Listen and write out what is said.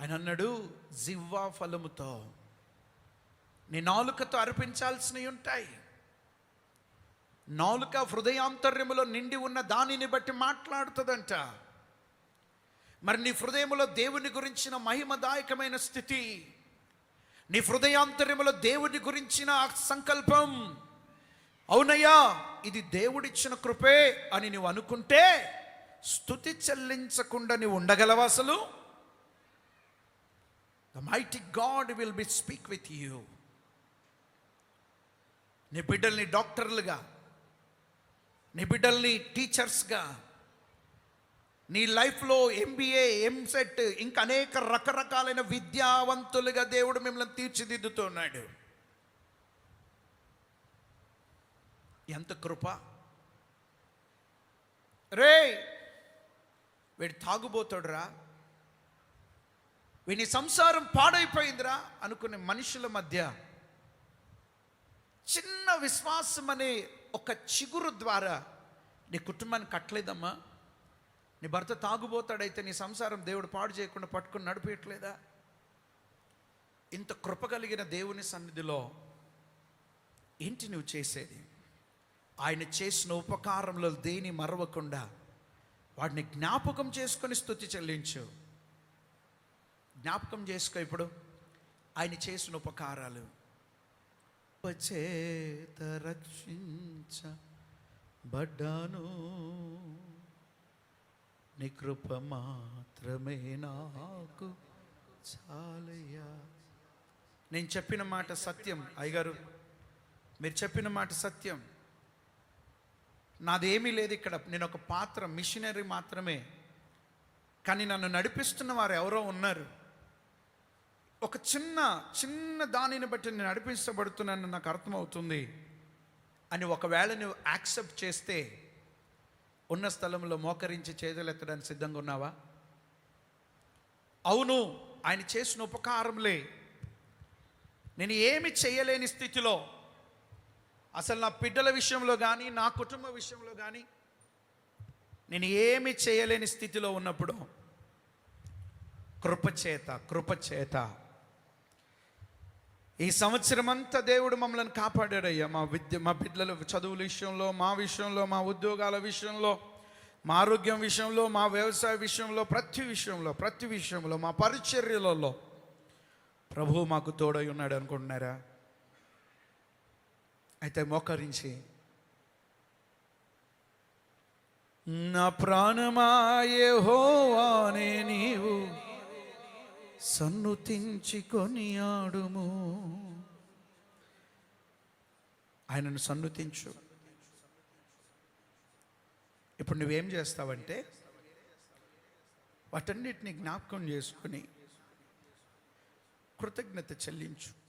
ఆయన అన్నాడు జివ్వా ఫలముతో నీ నాలుకతో అర్పించాల్సినవి ఉంటాయి. నాలుక హృదయాంతర్యములో నిండి ఉన్న దానిని బట్టి మాట్లాడుతుందంట. మరి నీ హృదయములో దేవుని గురించిన మహిమదాయకమైన స్థితి నీ హృదయాంతర్యములో దేవుని గురించిన సంకల్పం అవునయ్యా ఇది దేవుడిచ్చిన కృపే అని నువ్వు అనుకుంటే స్థుతి చెల్లించకుండా నువ్వు ఉండగలవా అసలు? The mighty God will be speak with you నీ బిడ్డల్ని డాక్టర్లుగా నీ బిడ్డల్ని టీచర్స్గా నీ లైఫ్లో ఎంబీఏ ఎంసెట్ ఇంకా అనేక రకరకాలైన విద్యావంతులుగా దేవుడు మిమ్మల్ని తీర్చిదిద్దుతున్నాడు. ఎంత కృప. రే వీడు తాగుబోతాడురా. వీని సంసారం పాడైపోయిందిరా అనుకునే మనుషుల మధ్య చిన్న విశ్వాసం అనే ఒక చిగురు ద్వారా నీ కుటుంబాన్ని కట్టలేదమ్మా. నీ భర్త తాగుబోతాడైతే నీ సంసారం దేవుడు పాడు చేయకుండా పట్టుకుని నడిపేయట్లేదా? ఇంత కృప కలిగిన దేవుని సన్నిధిలో ఏంటి నువ్వు చేసేది? ఆయన చేసిన ఉపకారంలో దేని మరవకుండా వాడిని జ్ఞాపకం చేసుకొని స్థుతి చెల్లించు. జ్ఞాపకం చేసుకో ఇప్పుడు. ఆయన చేసిన ఉపకారాలు. ఉపచేత రక్షించబడ్డాను నీ కృప మాత్రమే నాకు చాలయ్యా. నేను చెప్పిన మాట సత్యం అయ్యగారు. మీరు చెప్పిన మాట సత్యం. నాదేమీ లేదు ఇక్కడ. నేను ఒక పాత్ర మిషనరీ మాత్రమే. కానీ నన్ను నడిపిస్తున్న వారు ఎవరో ఉన్నారు. ఒక చిన్న చిన్న దానిని బట్టి నేను నడిపించబడుతున్నాను నాకు అర్థమవుతుంది. అని ఒకవేళ నువ్వు యాక్సెప్ట్ చేస్తే ఉన్న స్థలంలో మోకరించి చేతులెత్తడానికి సిద్ధంగా ఉన్నావా? అవును ఆయన చేసిన ఉపకారంలే నేను ఏమి చేయలేని స్థితిలో అసలు నా బిడ్డల విషయంలో కానీ నా కుటుంబ విషయంలో కానీ నేను ఏమి చేయలేని స్థితిలో ఉన్నప్పుడు కృపచేత కృపచేత ఈ సంవత్సరం అంతా దేవుడు మమ్మల్ని కాపాడాడయ్యా. మా విద్య మా బిడ్డల చదువుల విషయంలో మా విషయంలో మా ఉద్యోగాల విషయంలో మా ఆరోగ్యం విషయంలో మా వ్యవసాయ విషయంలో ప్రతి విషయంలో ప్రతి విషయంలో మా పరిచర్యలలో ప్రభు మాకు తోడై ఉన్నాడు అనుకుంటున్నారా? అయితే మోకరించి నా ప్రాణమాయే హోవానే నీవు సన్నుతించి కొనియాడుము. ఆయనను సన్నుతించు ఇప్పుడు నువ్వేం చేస్తావంటే వాటన్నిటిని జ్ఞాపకం చేసుకుని కృతజ్ఞత చెల్లించు.